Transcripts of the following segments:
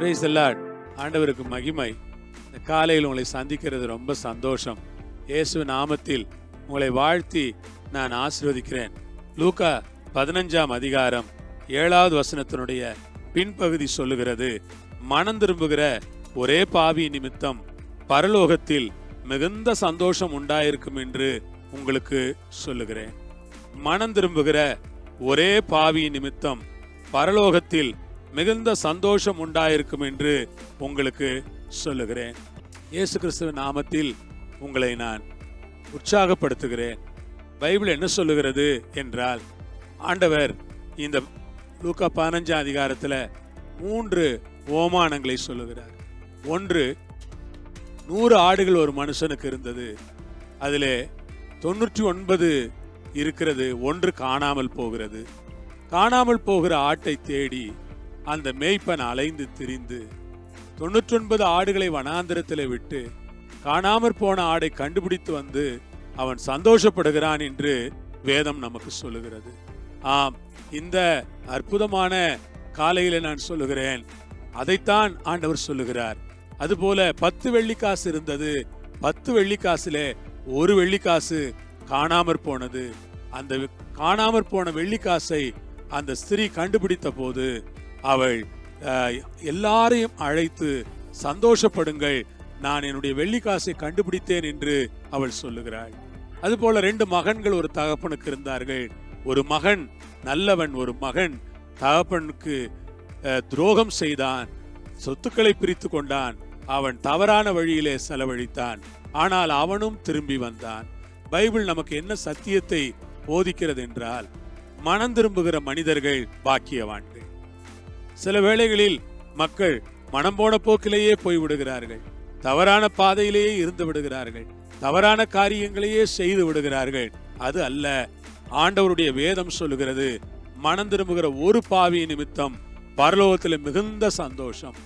Brace a lot ஆண்டவருக்கு மகிமை. இந்த காலையில் உங்களை சந்திக்கிறது ரொம்ப சந்தோஷம். இயேசு நாமத்தில் உங்களை வாழ்த்தி நான் ஆசிர்வதிக்கிறேன். லூக்கா பதினஞ்சாம் அதிகாரம் ஏழாவது வசனத்தினுடைய பின்பகுதி சொல்லுகிறது மனம் திரும்புகிற ஒரே பாவி நிமித்தம் பரலோகத்தில் மிகுந்த சந்தோஷம் உண்டாயிருக்கும் என்று உங்களுக்கு சொல்லுகிறேன். மனம் திரும்புகிற ஒரே பாவி நிமித்தம் பரலோகத்தில் மிகுந்த சந்தோஷம் உண்டாயிருக்கும் என்று உங்களுக்கு சொல்லுகிறேன். இயேசு கிறிஸ்துவ நாமத்தில் உங்களை நான் உற்சாகப்படுத்துகிறேன். பைபிள் என்ன சொல்லுகிறது என்றால் ஆண்டவர் இந்த லூக்கா பதினஞ்சாம் அதிகாரத்தில் மூன்று ஓமானங்களை சொல்லுகிறார். ஒன்று நூறு ஆடுகள் ஒரு மனுஷனுக்கு இருந்தது. அதில் தொண்ணூற்றி ஒன்பது இருக்கிறது ஒன்று காணாமல் போகிறது. காணாமல் போகிற ஆட்டை தேடி அந்த மேய்ப்பன் அலைந்து திரிந்து தொண்ணூற்றொன்பது ஆடுகளை வனாந்திரத்தில் விட்டு காணாமற் போன ஆடை கண்டுபிடித்து வந்து அவன் சந்தோஷப்படுகிறான் என்று வேதம் நமக்கு சொல்லுகிறது. ஆம் இந்த அற்புதமான காலையில நான் சொல்லுகிறேன். அதைத்தான் ஆண்டவர் சொல்லுகிறார். அதுபோல பத்து வெள்ளிக்காசு இருந்தது. பத்து வெள்ளிக்காசுல ஒரு வெள்ளிக்காசு காணாமற் போனது. அந்த காணாமற் போன வெள்ளிக்காசை அந்த ஸ்திரீ கண்டுபிடித்த போது அவள் எல்லாரையும் அழைத்து சந்தோஷப்படுங்கள் நான் என்னுடைய வெள்ளிக்காசை கண்டுபிடித்தேன் என்று அவள் சொல்லுகிறாள். அதுபோல ரெண்டு மகன்கள் ஒரு தகப்பனுக்கு இருந்தார்கள். ஒரு மகன் நல்லவன் ஒரு மகன் தகப்பனுக்கு துரோகம் செய்தான் சொத்துக்களை பிரித்து கொண்டான் அவன் தவறான வழியிலே செலவழித்தான் ஆனால் அவனும் திரும்பி வந்தான். பைபிள் நமக்கு என்ன சத்தியத்தை போதிக்கிறது என்றால் மனம் திரும்புகிற மனிதர்கள் பாக்கியவான்கள். சில வேளைகளில் மக்கள் மனம் போன போக்கிலேயே போய் விடுகிறார்கள் தவறான பாதையிலேயே இருந்து விடுகிறார்கள். தவறான காரியங்களையே செய்து விடுகிறார்கள். அது அல்ல ஆண்டவருடைய வேதம் சொல்லுகிறது மனம் திரும்புகிற ஒரு பாவி நிமித்தம் பரலோகத்தில் மிகுந்த சந்தோஷம்.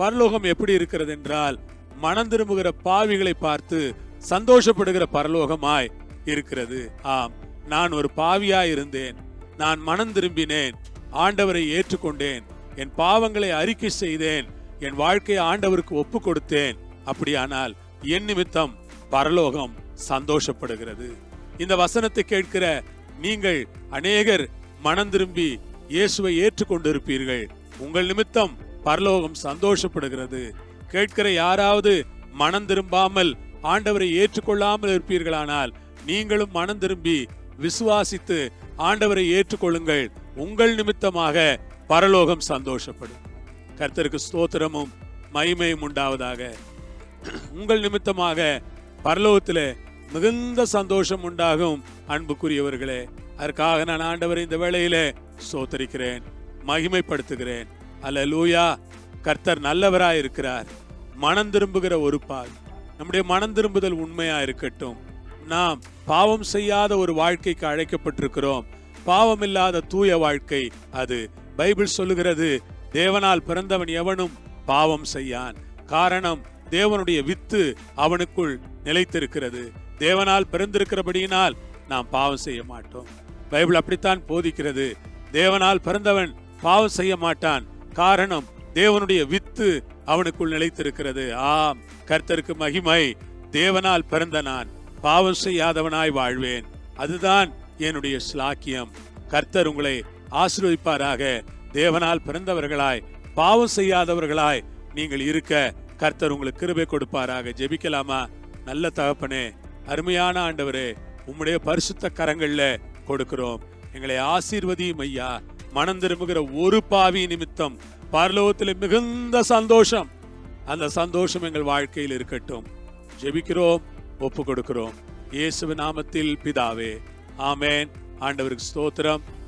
பரலோகம் எப்படி இருக்கிறது என்றால் மனம் திரும்புகிற பாவிகளை பார்த்து சந்தோஷப்படுகிற பரலோகமாய் இருக்கிறது. ஆம் நான் ஒரு பாவியாய் இருந்தேன் நான் மனம் திரும்பினேன். ஆண்டவரை ஏற்றுக்கொண்டேன். என் பாவங்களை அறிக்கை செய்தேன். என் வாழ்க்கையை ஆண்டவருக்கு ஒப்பு கொடுத்தேன் அப்படியானால் என் நிமித்தம் பரலோகம் சந்தோஷப்படுகிறது. இந்த வசனத்தை கேட்கிற நீங்கள் அநேகர் மனம் திரும்பி இயேசுவை ஏற்றுக்கொண்டிருப்பீர்கள். உங்கள் நிமித்தம் பரலோகம் சந்தோஷப்படுகிறது. கேட்கிற யாராவது மனம் திரும்பாமல் ஆண்டவரை ஏற்றுக்கொள்ளாமல் இருப்பீர்களானால் நீங்களும் மனம் திரும்பி விசுவாசித்து ஆண்டவரை ஏற்றுக்கொள்ளுங்கள். உங்கள் நிமித்தமாக பரலோகம் சந்தோஷப்படும். கர்த்தருக்கு ஸ்தோத்திரமும் மகிமையும் உண்டாவதாக. உங்கள் நிமித்தமாக பரலோகத்தில் மிகுந்த சந்தோஷம் உண்டாகும் அன்புக்குரியவர்களே. அதற்காக நான் ஆண்டவரை இந்த வேளையில சோத்தரிக்கிறேன் மகிமைப்படுத்துகிறேன். அல்ல லூயா கர்த்தர் நல்லவராய் இருக்கிறார். மனம் திரும்புகிற ஒரு பால் நம்முடைய மனம் திரும்புதல் உண்மையா இருக்கட்டும். நாம் பாவம் செய்யாத ஒரு வாழ்க்கைக்கு அழைக்கப்பட்டிருக்கிறோம். பாவம் இல்லாத தூய வாழ்க்கை அது. பைபிள் சொல்லுகிறது தேவனால் பிறந்தவன் எவனும் பாவம் செய்யான். காரணம் தேவனுடைய வித்து அவனுக்குள் நிலைத்திருக்கிறது. தேவனால் பிறந்திருக்கிறபடியினால் நாம் பாவம் செய்ய மாட்டோம். பைபிள் அப்படித்தான் போதிக்கிறது. தேவனால் பிறந்தவன் பாவம் செய்ய மாட்டான். காரணம் தேவனுடைய வித்து அவனுக்குள் நிலைத்திருக்கிறது. ஆம் கர்த்தருக்கு மகிமை. தேவனால் பிறந்த நான் பாவம் செய்யாதவனாய் வாழ்வேன். அதுதான் என்னுடைய ஸ்லாக்கியம் கர்த்தர் உங்களை ஆசீர்வதிப்பாராக. தேவனால் பிறந்தவர்களாய் பாவம் செய்யாதவர்களாய் நீங்கள் இருக்க கர்த்தர் உங்களுக்கு கிருபை கொடுப்பாராக. ஜெபிக்கலாமா? நல்ல தகப்பனே அருமையான ஆண்டவரே உம்முடைய பரிசுத்த கரங்கள்ல கொடுக்கிறோம். எங்களை ஆசீர்வதியும் ஐயா. மனம் திரும்புகிற ஒரு பாவி நிமித்தம் பரலோகத்தில் மிகுந்த சந்தோஷம். அந்த சந்தோஷம் எங்கள் வாழ்க்கையில் இருக்கட்டும். ஜெபிக்கிறோம் ஒப்பு கொடுக்கிறோம் இயேசு நாமத்தில் பிதாவே ஆமேன். ஆண்டவருக்கு ஸ்தோத்திரம்.